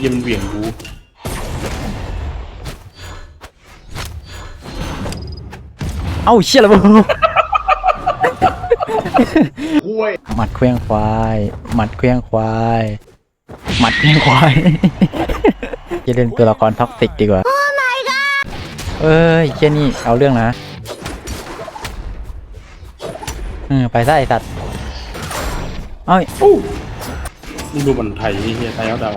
เยี่ยมนเหวี่ยงกูเอ้าเชี่ยระเบิดห้วยหมัดเคลี้ยงควายหมัดเคลี้ยงควายหมัดเคลี้ยงควายจะเล่นตัวละครท็อกซิกดีกว่าเอ้ยเชี่ยนี่เอาเรื่องนะเออไปซะไอสัตว์เอ้ย อู้มึงดูมันไทยไอ้เฮียไทยเอาดาว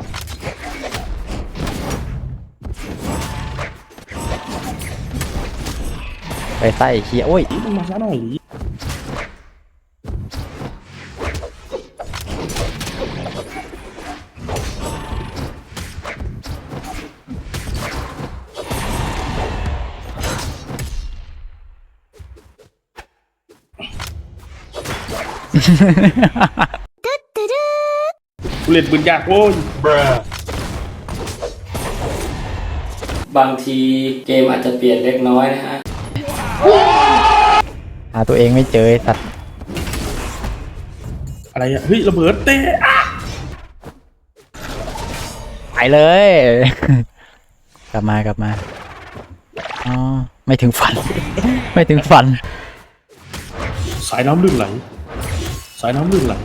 ไปซะไอเชี่ยโอ้ยมึงมาซะหน่อยดิกูเล่นปืนยากโว้ยบางทีเกมอาจจะเปลี่ยนเล็กน้อยนะฮะ หาตัวเองไม่เจอไอ้สัตว์อะไรอะเฮ้ยระเบิดเตะอะไปเลย กลับมากลับมาอ๋อไม่ถึงฝัน ไม่ถึงฝัน สายน้ำลื่นไหล สายน้ำลื่นไหล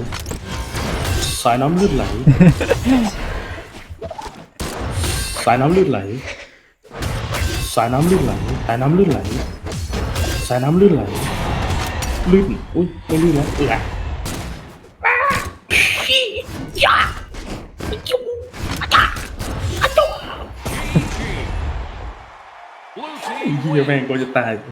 สายน้ำลื่นไหล สายน้ำลื่นไหล สายน้ำลื่นไหล สายน้ำลื่นไหล สายน้ำลื่นไหลลื่นอุ้ยไม่ลื่นแล้วเออเฮียแม่งก็จะตาย